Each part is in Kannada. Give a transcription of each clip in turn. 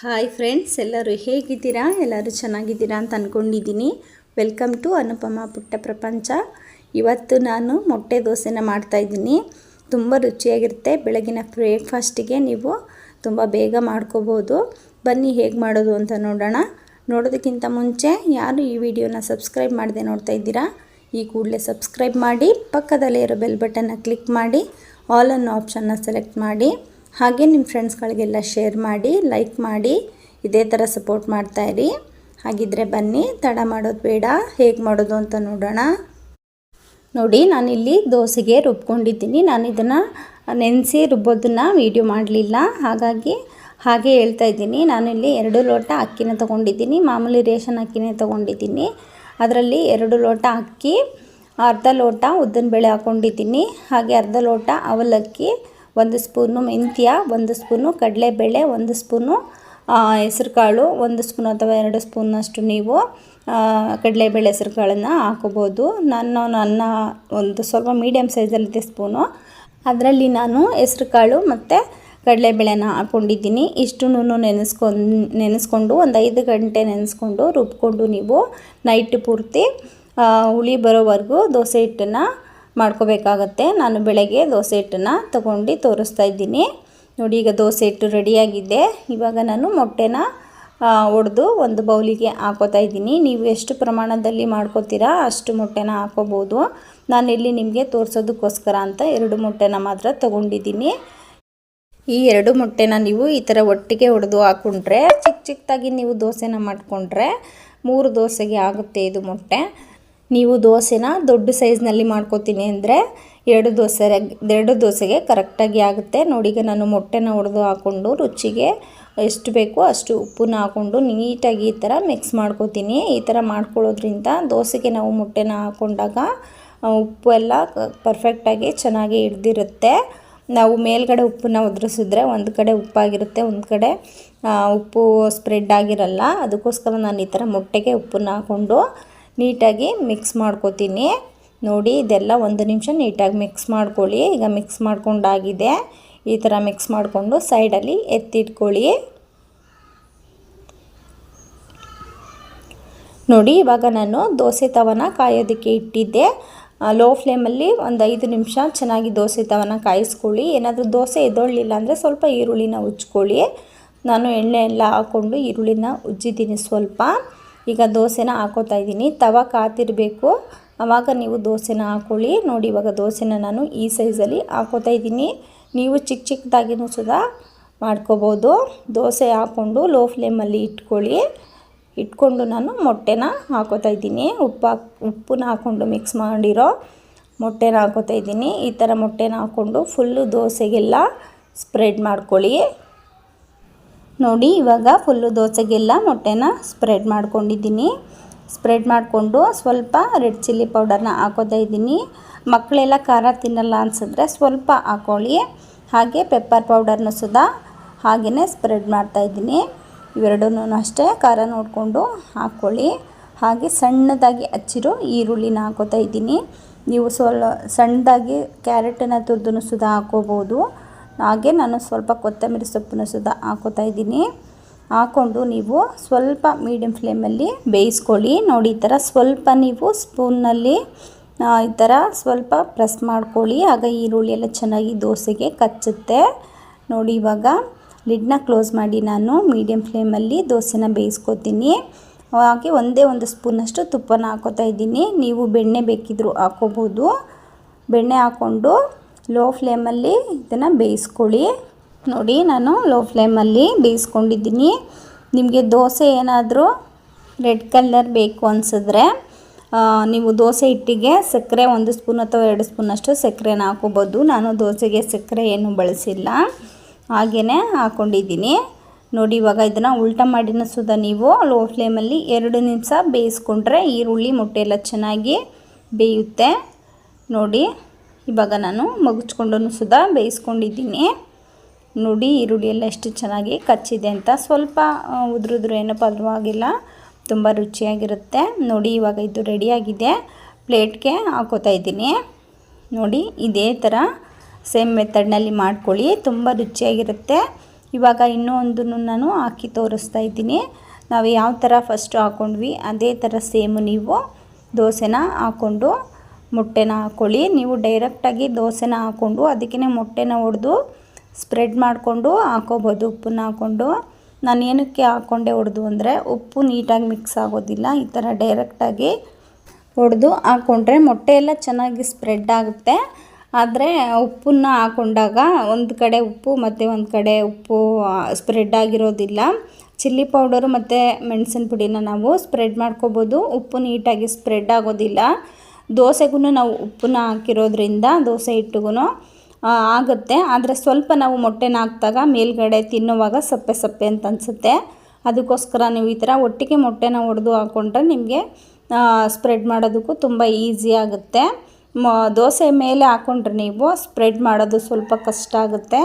ಹಾಯ್ ಫ್ರೆಂಡ್ಸ್ ಎಲ್ಲರೂ ಹೇಗಿದ್ದೀರಾ? ಎಲ್ಲರೂ ಚೆನ್ನಾಗಿದ್ದೀರಾ ಅಂತ ಅಂದ್ಕೊಂಡಿದ್ದೀನಿ ವೆಲ್ಕಮ್ ಟು ಅನುಪಮ ಪುಟ್ಟ ಪ್ರಪಂಚ ಇವತ್ತು ನಾನು ಮೊಟ್ಟೆ ದೋಸೆನ ಮಾಡ್ತಾಯಿದ್ದೀನಿ ತುಂಬ ರುಚಿಯಾಗಿರುತ್ತೆ. ಬೆಳಗಿನ ಬ್ರೇಕ್ಫಾಸ್ಟಿಗೆ ನೀವು ತುಂಬ ಬೇಗ ಮಾಡ್ಕೋಬೋದು. ಬನ್ನಿ, ಹೇಗೆ ಮಾಡೋದು ಅಂತ ನೋಡೋಣ. ನೋಡೋದಕ್ಕಿಂತ ಮುಂಚೆ ಯಾರು ಈ ವಿಡಿಯೋನ ಸಬ್ಸ್ಕ್ರೈಬ್ ಮಾಡದೆ ನೋಡ್ತಾ ಇದ್ದೀರಾ, ಈ ಕೂಡಲೇ ಸಬ್ಸ್ಕ್ರೈಬ್ ಮಾಡಿ, ಪಕ್ಕದಲ್ಲೇ ಇರೋ ಬೆಲ್ ಬಟನ್ನ ಕ್ಲಿಕ್ ಮಾಡಿ ಆಲ್ ಅನ್ನೋ ಆಪ್ಷನ್ನ ಸೆಲೆಕ್ಟ್ ಮಾಡಿ. ಹಾಗೆ ನಿಮ್ಮ ಫ್ರೆಂಡ್ಸ್ಗಳಿಗೆಲ್ಲ ಶೇರ್ ಮಾಡಿ ಲೈಕ್ ಮಾಡಿ, ಇದೇ ಥರ ಸಪೋರ್ಟ್ ಮಾಡ್ತಾಯಿರಿ ಹಾಗಿದ್ರೆ ಬನ್ನಿ, ತಡ ಮಾಡೋದು ಬೇಡ, ಹೇಗೆ ಮಾಡೋದು ಅಂತ ನೋಡೋಣ. ನೋಡಿ, ನಾನಿಲ್ಲಿ ದೋಸೆಗೆ ರುಬ್ಕೊಂಡಿದ್ದೀನಿ. ನಾನು ಇದನ್ನು ನೆನೆಸಿ ರುಬ್ಬೋದನ್ನು ವೀಡಿಯೋ ಮಾಡಲಿಲ್ಲ. ಹಾಗಾಗಿ ಹಾಗೆ ಹೇಳ್ತಾ ಇದ್ದೀನಿ. ನಾನಿಲ್ಲಿ ಎರಡು ಲೋಟ ಅಕ್ಕಿನ ತೊಗೊಂಡಿದ್ದೀನಿ. ಮಾಮೂಲಿ ರೇಷನ್ ಅಕ್ಕಿನೇ ತೊಗೊಂಡಿದ್ದೀನಿ. ಅದರಲ್ಲಿ ಎರಡು ಲೋಟ ಅಕ್ಕಿ, ಅರ್ಧ ಲೋಟ ಉದ್ದಿನಬೇಳೆ ಹಾಕ್ಕೊಂಡಿದ್ದೀನಿ ಹಾಗೆ ಅರ್ಧ ಲೋಟ ಅವಲಕ್ಕಿ ಒಂದು ಸ್ಪೂನು ಮೆಂತ್ಯ, ಒಂದು ಸ್ಪೂನು ಕಡಲೆಬೇಳೆ, ಒಂದು ಸ್ಪೂನು ಹೆಸ್ರು ಕಾಳು ಒಂದು ಸ್ಪೂನ್ ಅಥವಾ ಎರಡು ಸ್ಪೂನಷ್ಟು ನೀವು ಕಡಲೆಬೇಳೆ ಹೆಸ್ರು ಕಾಳನ್ನು ಹಾಕೋಬೋದು. ನಾನು ನನ್ನ ಒಂದು ಸ್ವಲ್ಪ ಮೀಡಿಯಮ್ ಸೈಜಲ್ಲಿದೆ ಸ್ಪೂನು. ಅದರಲ್ಲಿ ನಾನು ಹೆಸರುಕಾಳು ಮತ್ತು ಕಡಲೆಬೇಳೆನ ಹಾಕ್ಕೊಂಡಿದ್ದೀನಿ ಇಷ್ಟನ್ನು ನೆನೆಸ್ಕೊಂಡು ನೆನೆಸ್ಕೊಂಡು ಒಂದು ಐದು ಗಂಟೆ ನೆನೆಸ್ಕೊಂಡು ರುಬ್ಕೊಂಡು ನೀವು ನೈಟ್ ಪೂರ್ತಿ ಹುಳಿ ಬರೋವರೆಗೂ ದೋಸೆ ಹಿಟ್ಟನ್ನು ಮಾಡ್ಕೋಬೇಕಾಗತ್ತೆ. ನಾನು ಬೆಳಗ್ಗೆ ದೋಸೆ ಹಿಟ್ಟನ್ನು ತೊಗೊಂಡು ತೋರಿಸ್ತಾ ಇದ್ದೀನಿ. ನೋಡಿ, ಈಗ ದೋಸೆ ಹಿಟ್ಟು ರೆಡಿಯಾಗಿದೆ. ಇವಾಗ ನಾನು ಮೊಟ್ಟೆನ ಒಡೆದು ಒಂದು ಬೌಲಿಗೆ ಹಾಕೋತಾ ಇದ್ದೀನಿ. ನೀವು ಎಷ್ಟು ಪ್ರಮಾಣದಲ್ಲಿ ಮಾಡ್ಕೋತೀರಾ ಅಷ್ಟು ಮೊಟ್ಟೆನ ಹಾಕೋಬೋದು. ನಾನಿಲ್ಲಿ ನಿಮಗೆ ತೋರಿಸೋದಕ್ಕೋಸ್ಕರ ಅಂತ ಎರಡು ಮೊಟ್ಟೆನ ಮಾತ್ರ ತೊಗೊಂಡಿದ್ದೀನಿ. ಈ ಎರಡು ಮೊಟ್ಟೆನ ನೀವು ಈ ಥರ ಒಟ್ಟಿಗೆ ಹೊಡೆದು ಹಾಕ್ಕೊಂಡ್ರೆ ಚಿಕ್ಕ ಚಿಕ್ಕದಾಗಿ ನೀವು ದೋಸೆನ ಮಾಡಿಕೊಂಡ್ರೆ ಮೂರು ದೋಸೆಗೆ ಆಗುತ್ತೆ ಇದು ಮೊಟ್ಟೆ. ನೀವು ದೋಸೆನ ದೊಡ್ಡ ಸೈಜ್ನಲ್ಲಿ ಮಾಡ್ಕೋತೀನಿ ಅಂದರೆ ಎರಡು ದೋಸೆ ಎರಡು ದೋಸೆಗೆ ಕರೆಕ್ಟಾಗಿ ಆಗುತ್ತೆ. ನೋಡಿ, ಈಗ ನಾನು ಮೊಟ್ಟೆನ ಹೊಡೆದು ಹಾಕ್ಕೊಂಡು ರುಚಿಗೆ ಎಷ್ಟು ಬೇಕೋ ಅಷ್ಟು ಉಪ್ಪನ್ನ ಹಾಕ್ಕೊಂಡು ನೀಟಾಗಿ ಈ ಥರ ಮಿಕ್ಸ್ ಮಾಡ್ಕೋತೀನಿ. ಈ ಥರ ಮಾಡ್ಕೊಳ್ಳೋದ್ರಿಂದ ದೋಸೆಗೆ ನಾವು ಮೊಟ್ಟೆನ ಹಾಕ್ಕೊಂಡಾಗ ಉಪ್ಪು ಎಲ್ಲ ಪರ್ಫೆಕ್ಟಾಗಿ ಚೆನ್ನಾಗಿ ಹಿಡ್ದಿರುತ್ತೆ. ನಾವು ಮೇಲ್ಗಡೆ ಉಪ್ಪನ್ನ ಉದುರಿಸಿದ್ರೆ ಒಂದು ಕಡೆ ಉಪ್ಪಾಗಿರುತ್ತೆ, ಒಂದು ಕಡೆ ಉಪ್ಪು ಸ್ಪ್ರೆಡ್ ಆಗಿರಲ್ಲ. ಅದಕ್ಕೋಸ್ಕರ ನಾನು ಈ ಥರ ಮೊಟ್ಟೆಗೆ ಉಪ್ಪನ್ನ ಹಾಕ್ಕೊಂಡು ನೀಟಾಗಿ ಮಿಕ್ಸ್ ಮಾಡ್ಕೋತೀನಿ. ನೋಡಿ, ಇದೆಲ್ಲ ಒಂದು ನಿಮಿಷ ನೀಟಾಗಿ ಮಿಕ್ಸ್ ಮಾಡ್ಕೊಳ್ಳಿ. ಈಗ ಮಿಕ್ಸ್ ಮಾಡ್ಕೊಂಡಾಗಿದೆ. ಈ ಥರ ಮಿಕ್ಸ್ ಮಾಡಿಕೊಂಡು ಸೈಡಲ್ಲಿ ಎತ್ತಿಟ್ಕೊಳ್ಳಿ. ನೋಡಿ, ಇವಾಗ ನಾನು ದೋಸೆ ತವನ ಕಾಯೋದಕ್ಕೆ ಇಟ್ಟಿದ್ದೆ. ಲೋ ಫ್ಲೇಮಲ್ಲಿ ಒಂದು ಐದು ನಿಮಿಷ ಚೆನ್ನಾಗಿ ದೋಸೆ ತವನ ಕಾಯಿಸ್ಕೊಳ್ಳಿ. ಏನಾದರೂ ದೋಸೆ ಎದೊಳ್ಳಿಲ್ಲ ಅಂದರೆ ಸ್ವಲ್ಪ ಈರುಳ್ಳಿನ ಉಜ್ಕೊಳ್ಳಿ. ನಾನು ಎಣ್ಣೆ ಎಲ್ಲ ಹಾಕ್ಕೊಂಡು ಈರುಳ್ಳಿನ ಉಜ್ಜಿದ್ದೀನಿ ಸ್ವಲ್ಪ. ಈಗ ದೋಸೆನ ಹಾಕೋತಾ ಇದ್ದೀನಿ. ತವ ಕಾತಿರಬೇಕು. ಆವಾಗ ನೀವು ದೋಸೆನ ಹಾಕೊಳ್ಳಿ. ನೋಡಿ, ಇವಾಗ ದೋಸೆನ ನಾನು ಈ ಸೈಜಲ್ಲಿ ಹಾಕೋತಾ ಇದ್ದೀನಿ. ನೀವು ಚಿಕ್ಕ ಚಿಕ್ಕದಾಗಿನೂ ಸುದ ಮಾಡ್ಕೋಬೋದು. ದೋಸೆ ಹಾಕ್ಕೊಂಡು ಲೋ ಫ್ಲೇಮಲ್ಲಿ ಇಟ್ಕೊಳ್ಳಿ. ಇಟ್ಕೊಂಡು ನಾನು ಮೊಟ್ಟೆನ ಹಾಕೋತಾ ಇದ್ದೀನಿ. ಉಪ್ಪು ಹಾಕ್ ಉಪ್ಪನ್ನ ಹಾಕ್ಕೊಂಡು ಮಿಕ್ಸ್ ಮಾಡಿರೋ ಮೊಟ್ಟೆನ ಹಾಕೋತಾ ಇದ್ದೀನಿ. ಈ ಥರ ಮೊಟ್ಟೆನ ಹಾಕ್ಕೊಂಡು ಫುಲ್ಲು ದೋಸೆಗೆಲ್ಲ ಸ್ಪ್ರೆಡ್ ಮಾಡ್ಕೊಳ್ಳಿ. ನೋಡಿ, ಇವಾಗ ಫುಲ್ಲು ದೋಸೆಗೆಲ್ಲ ಮೊಟ್ಟೆನ ಸ್ಪ್ರೆಡ್ ಮಾಡ್ಕೊಂಡಿದ್ದೀನಿ. ಸ್ಪ್ರೆಡ್ ಮಾಡಿಕೊಂಡು ಸ್ವಲ್ಪ ರೆಡ್ ಚಿಲ್ಲಿ ಪೌಡರ್ನ ಹಾಕೋತಾ ಇದ್ದೀನಿ. ಮಕ್ಕಳೆಲ್ಲ ಖಾರ ತಿನ್ನಲ್ಲ ಅನಿಸಿದ್ರೆ ಸ್ವಲ್ಪ ಹಾಕ್ಕೊಳ್ಳಿ ಹಾಗೆ ಪೆಪ್ಪರ್ ಪೌಡರ್ನು ಸುದಾ ಹಾಗೆಯೇ ಸ್ಪ್ರೆಡ್ ಮಾಡ್ತಾಯಿದ್ದೀನಿ ಇವೆರಡೂ ಅಷ್ಟೇ ಖಾರ ನೋಡಿಕೊಂಡು ಹಾಕ್ಕೊಳ್ಳಿ ಹಾಗೆ ಸಣ್ಣದಾಗಿ ಹಚ್ಚಿರೋ ಈರುಳ್ಳಿನ ಹಾಕೋತಾ ಇದ್ದೀನಿ. ನೀವು ಸ್ವಲ್ಪ ಸಣ್ಣದಾಗಿ ಕ್ಯಾರೆಟನ್ನು ತುರಿದು ಸುದಾ ಹಾಕೋಬೋದು. ಹಾಗೆ ನಾನು ಸ್ವಲ್ಪ ಕೊತ್ತಂಬರಿ ಸೊಪ್ಪನ್ನು ಸುಧಾ ಹಾಕೋತಾ ಇದ್ದೀನಿ. ಹಾಕ್ಕೊಂಡು ನೀವು ಸ್ವಲ್ಪ ಮೀಡಿಯಮ್ ಫ್ಲೇಮಲ್ಲಿ ಬೇಯಿಸ್ಕೊಳ್ಳಿ. ನೋಡಿ, ಈ ಥರ ಸ್ವಲ್ಪ ನೀವು ಸ್ಪೂನ್ನಲ್ಲಿ ಈ ಥರ ಸ್ವಲ್ಪ ಪ್ರೆಸ್ ಮಾಡ್ಕೊಳ್ಳಿ. ಆಗ ಈರುಳ್ಳಿ ಎಲ್ಲ ಚೆನ್ನಾಗಿ ದೋಸೆಗೆ ಕಚ್ಚುತ್ತೆ. ನೋಡಿ, ಇವಾಗ ಲಿಡ್ನ ಕ್ಲೋಸ್ ಮಾಡಿ ನಾನು ಮೀಡಿಯಮ್ ಫ್ಲೇಮಲ್ಲಿ ದೋಸೆನ ಬೇಯಿಸ್ಕೊತೀನಿ. ಹಾಗೆ ಒಂದೇ ಒಂದು ಸ್ಪೂನಷ್ಟು ತುಪ್ಪನ ಹಾಕೋತಾ ಇದ್ದೀನಿ. ನೀವು ಬೆಣ್ಣೆ ಬೇಕಿದ್ದರೂ ಹಾಕೋಬೋದು. ಬೆಣ್ಣೆ ಹಾಕ್ಕೊಂಡು ಲೋ ಫ್ಲೇಮಲ್ಲಿ ಇದನ್ನು ಬೇಯಿಸ್ಕೊಳ್ಳಿ. ನೋಡಿ, ನಾನು ಲೋ ಫ್ಲೇಮಲ್ಲಿ ಬೇಯಿಸ್ಕೊಂಡಿದ್ದೀನಿ. ನಿಮಗೆ ದೋಸೆ ಏನಾದರೂ ರೆಡ್ ಕಲರ್ ಬೇಕು ಅನಿಸಿದ್ರೆ ನೀವು ದೋಸೆ ಹಿಟ್ಟಿಗೆ ಸಕ್ಕರೆ ಒಂದು ಸ್ಪೂನ್ ಅಥವಾ ಎರಡು ಸ್ಪೂನಷ್ಟು ಸಕ್ಕರೆನ ಹಾಕೋಬೋದು ನಾನು ದೋಸೆಗೆ ಸಕ್ಕರೆ ಏನು ಬಳಸಿಲ್ಲ. ಹಾಗೆಯೇ ಹಾಕ್ಕೊಂಡಿದ್ದೀನಿ ನೋಡಿ, ಇವಾಗ ಇದನ್ನು ಉಲ್ಟ ಮಾಡಿನ ಸುದ ನೀವು ಲೋ ಫ್ಲೇಮಲ್ಲಿ ಎರಡು ನಿಮಿಷ ಬೇಯಿಸ್ಕೊಂಡ್ರೆ ಈರುಳ್ಳಿ ಮೊಟ್ಟೆ ಎಲ್ಲ ಚೆನ್ನಾಗಿ ಬೇಯುತ್ತೆ. ನೋಡಿ. ಇವಾಗ ನಾನು ಮಗುಚ್ಕೊಂಡು ಸುದಾ ಬೇಯಿಸ್ಕೊಂಡಿದ್ದೀನಿ. ನೋಡಿ ಈರುಳ್ಳಿ ಎಲ್ಲ ಎಷ್ಟು ಚೆನ್ನಾಗಿ ಕಚ್ಚಿದೆ ಅಂತ. ಸ್ವಲ್ಪ ಉದುರಿದ್ರು ಏನೋ ಪರವಾಗಿಲ್ಲ ತುಂಬ ರುಚಿಯಾಗಿರುತ್ತೆ. ನೋಡಿ, ಇವಾಗ ಇದು ರೆಡಿಯಾಗಿದೆ. ಪ್ಲೇಟ್ಗೆ ಹಾಕೋತಾ ಇದ್ದೀನಿ. ನೋಡಿ, ಇದೇ ಥರ ಸೇಮ್ ಮೆಥಡ್ನಲ್ಲಿ ಮಾಡ್ಕೊಳ್ಳಿ. ತುಂಬ ರುಚಿಯಾಗಿರುತ್ತೆ. ಇವಾಗ ಇನ್ನೂ ಒಂದನ್ನು ನಾನು ಹಾಕಿ ತೋರಿಸ್ತಾ ಇದ್ದೀನಿ. ನಾವು ಯಾವ ಥರ ಫಸ್ಟು ಹಾಕ್ಕೊಂಡ್ವಿ ಅದೇ ಥರ ಸೇಮು ನೀವು ದೋಸೆನ ಹಾಕ್ಕೊಂಡು ಮೊಟ್ಟೆನ ಹಾಕ್ಕೊಳ್ಳಿ ನೀವು ಡೈರೆಕ್ಟಾಗಿ ದೋಸೆನ ಹಾಕ್ಕೊಂಡು ಅದಕ್ಕೇ ಮೊಟ್ಟೆನ ಹೊಡೆದು ಸ್ಪ್ರೆಡ್ ಮಾಡಿಕೊಂಡು ಹಾಕೋಬೋದು. ಉಪ್ಪನ್ನ ಹಾಕ್ಕೊಂಡು ನಾನು ಏನಕ್ಕೆ ಹಾಕ್ಕೊಂಡೆ ಹೊಡೆದು ಅಂದರೆ ಉಪ್ಪು ನೀಟಾಗಿ ಮಿಕ್ಸ್ ಆಗೋದಿಲ್ಲ. ಈ ಥರ ಡೈರೆಕ್ಟಾಗಿ ಹೊಡೆದು ಹಾಕ್ಕೊಂಡ್ರೆ ಮೊಟ್ಟೆ ಎಲ್ಲ ಚೆನ್ನಾಗಿ ಸ್ಪ್ರೆಡ್ ಆಗುತ್ತೆ. ಆದರೆ ಉಪ್ಪನ್ನ ಹಾಕ್ಕೊಂಡಾಗ ಒಂದು ಕಡೆ ಉಪ್ಪು ಮತ್ತು ಒಂದು ಕಡೆ ಉಪ್ಪು ಸ್ಪ್ರೆಡ್ ಆಗಿರೋದಿಲ್ಲ. ಚಿಲ್ಲಿ ಪೌಡರು ಮತ್ತು ಮೆಣಸಿನ ಪುಡಿನ ನಾವು ಸ್ಪ್ರೆಡ್ ಮಾಡ್ಕೋಬೋದು. ಉಪ್ಪು ನೀಟಾಗಿ ಸ್ಪ್ರೆಡ್ ಆಗೋದಿಲ್ಲ. ದೋಸೆಗೂ ನಾವು ಉಪ್ಪನ್ನ ಹಾಕಿರೋದ್ರಿಂದ ದೋಸೆ ಹಿಟ್ಟಿಗೂ ಆಗುತ್ತೆ. ಆದರೆ ಸ್ವಲ್ಪ ನಾವು ಮೊಟ್ಟೆನ ಹಾಕಿದಾಗ ಮೇಲ್ಗಡೆ ತಿನ್ನುವಾಗ ಸಪ್ಪೆ ಸಪ್ಪೆ ಅಂತ ಅನಿಸುತ್ತೆ. ಅದಕ್ಕೋಸ್ಕರ ನೀವು ಈ ಥರ ಒಟ್ಟಿಗೆ ಮೊಟ್ಟೆನ ಒಡೆದು ಹಾಕ್ಕೊಂಡ್ರೆ ನಿಮಗೆ ಸ್ಪ್ರೆಡ್ ಮಾಡೋದಕ್ಕೂ ತುಂಬ ಈಸಿ ಆಗುತ್ತೆ. ಮ, ದೋಸೆ ಮೇಲೆ ಹಾಕ್ಕೊಂಡ್ರೆ ನೀವು ಸ್ಪ್ರೆಡ್ ಮಾಡೋದು ಸ್ವಲ್ಪ ಕಷ್ಟ ಆಗುತ್ತೆ.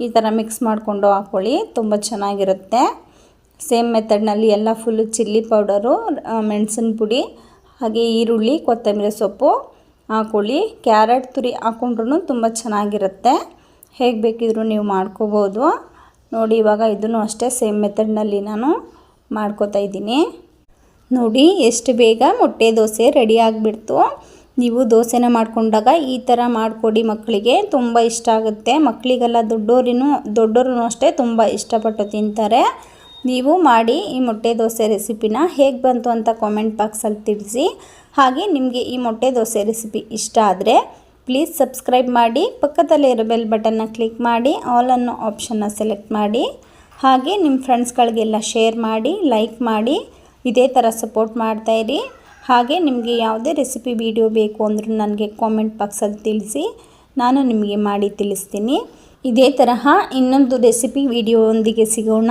ಈ ಥರ ಮಿಕ್ಸ್ ಮಾಡಿಕೊಂಡು ಹಾಕ್ಕೊಳ್ಳಿ ತುಂಬ ಚೆನ್ನಾಗಿರುತ್ತೆ. ಸೇಮ್ ಮೆಥಡ್ನಲ್ಲಿ ಎಲ್ಲ ಫುಲ್ಲು ಚಿಲ್ಲಿ ಪೌಡರು ಮೆಣಸಿನ ಪುಡಿ ಹಾಗೆ ಈರುಳ್ಳಿ, ಕೊತ್ತಂಬರಿ ಸೊಪ್ಪು ಹಾಕೊಳ್ಳಿ. ಕ್ಯಾರೆಟ್ ತುರಿ ಹಾಕೊಂಡ್ರೂ ತುಂಬ ಚೆನ್ನಾಗಿರುತ್ತೆ. ಹೇಗೆ ಬೇಕಿದ್ರೂ ನೀವು ಮಾಡ್ಕೋಬೋದು. ನೋಡಿ, ಇವಾಗ ಇದನ್ನು ಅಷ್ಟೇ ಸೇಮ್ ಮೆಥಡ್ನಲ್ಲಿ ನಾನು ಮಾಡ್ಕೋತಾ ಇದ್ದೀನಿ. ನೋಡಿ, ಎಷ್ಟು ಬೇಗ ಮೊಟ್ಟೆ ದೋಸೆ ರೆಡಿ ಆಗಿಬಿಡ್ತು. ನೀವು ದೋಸೆನ ಮಾಡಿಕೊಂಡಾಗ ಈ ಥರ ಮಾಡಿಕೊಡಿ ಮಕ್ಕಳಿಗೆ. ತುಂಬ ಇಷ್ಟ ಆಗುತ್ತೆ. ಮಕ್ಕಳಿಗೆಲ್ಲ ದೊಡ್ಡೋರಿನೂ ದೊಡ್ಡೋರು ಅಷ್ಟೇ ತುಂಬ ಇಷ್ಟಪಟ್ಟು ತಿಂತಾರೆ. ನೀವು ಮಾಡಿ ಈ ಮೊಟ್ಟೆ ದೋಸೆ ರೆಸಿಪಿನ ಹೇಗೆ ಬಂತು ಅಂತ ಕಾಮೆಂಟ್ ಬಾಕ್ಸಲ್ಲಿ ತಿಳಿಸಿ. ಹಾಗೆ ನಿಮಗೆ ಈ ಮೊಟ್ಟೆ ದೋಸೆ ರೆಸಿಪಿ ಇಷ್ಟ ಆದರೆ ಪ್ಲೀಸ್ ಸಬ್ಸ್ಕ್ರೈಬ್ ಮಾಡಿ, ಪಕ್ಕದಲ್ಲೇ ಇರೋ ಬೆಲ್ ಬಟನ್ನ ಕ್ಲಿಕ್ ಮಾಡಿ ಆಲ್ ಅನ್ನೋ ಆಪ್ಷನ್ನ ಸೆಲೆಕ್ಟ್ ಮಾಡಿ. ಹಾಗೆ ನಿಮ್ಮ ಫ್ರೆಂಡ್ಸ್ಗಳಿಗೆಲ್ಲ ಶೇರ್ ಮಾಡಿ ಲೈಕ್ ಮಾಡಿ, ಇದೇ ಥರ ಸಪೋರ್ಟ್ ಮಾಡ್ತಾಯಿರಿ ಹಾಗೆ ನಿಮಗೆ ಯಾವುದೇ ರೆಸಿಪಿ ವಿಡಿಯೋ ಬೇಕು ಅಂದರೂ ನನಗೆ ಕಾಮೆಂಟ್ ಬಾಕ್ಸಲ್ಲಿ ತಿಳಿಸಿ, ನಾನು ನಿಮಗೆ ಮಾಡಿ ತಿಳಿಸ್ತೀನಿ. ಇದೇ ತರಹ ಇನ್ನೊಂದು ರೆಸಿಪಿ ವಿಡಿಯೋ ಒಂದಿಗೆ ಸಿಗೋಣ.